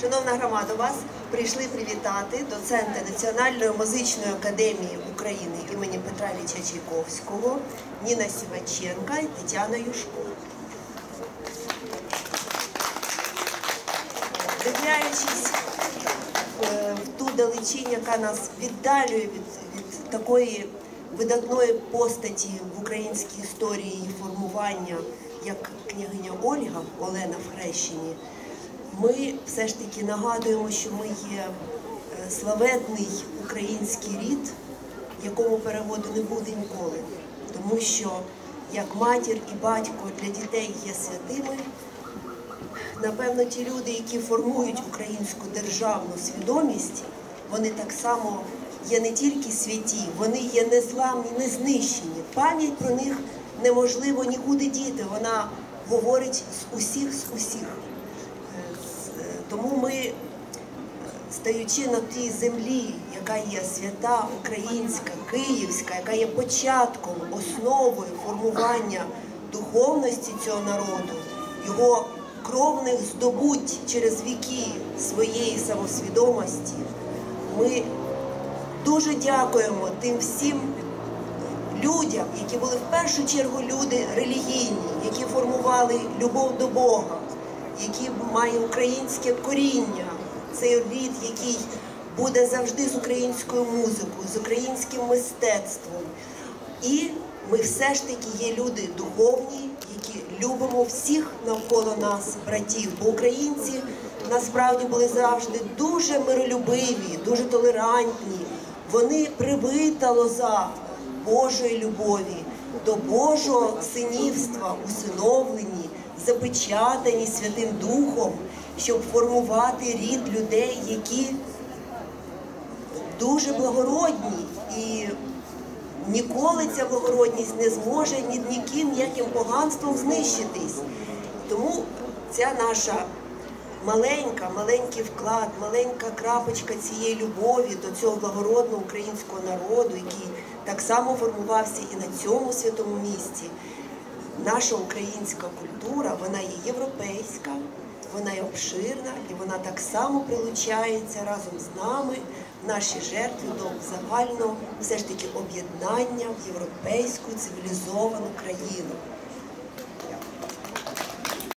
Шановна громада, вас прийшли привітати доценти Національної музичної академії України імені Петра Ілліча Чайковського, Ніна Сіваченка і Тетяна Юшко. Дивляючись е, в ту далечінь, яка нас віддалює від, від такої видатної постаті в українській історії її формування, як княгиня Ольга Олена в Хрещенні, ми все ж таки нагадуємо, що ми є е, славетний український рід, якому переводу не буде ніколи. Тому що як матір і батько для дітей є святими, напевно, ті люди, які формують українську державну свідомість, вони так само є не тільки святі, вони є незламні, незнищені. Пам'ять про них неможливо нікуди діти. Вона говорить з усіх, з усіх. Е, е, Тому ми, е, стаючи на тій землі, яка є свята, українська, київська, яка є початком, основою формування духовності цього народу, його кровних здобуть через віки своєї самосвідомості, ми дуже дякуємо тим всім людям, які були в першу чергу люди релігійні, які формували любов до Бога, які мають українське коріння, цей рід, який буде завжди з українською музикою, з українським мистецтвом. І ми все ж таки є люди духовні, які любимо всіх навколо нас, братів. Бо українці насправді були завжди дуже миролюбиві, дуже толерантні. Вони привита лоза Божої любові, до Божого синівства, усиновлені, запечатані Святим Духом, щоб формувати рід людей, які дуже благородні і ніколи ця благородність не зможе ні ніким ніяким поганством знищитись. Тому ця наша маленька, маленький вклад, маленька крапочка цієї любові до цього благородного українського народу, який так само формувався і на цьому святому місці. Наша українська культура, вона є європейська, вона є обширна і вона так само прилучається разом з нами в нашій жертві до загального все ж таки об'єднання в європейську цивілізовану країну.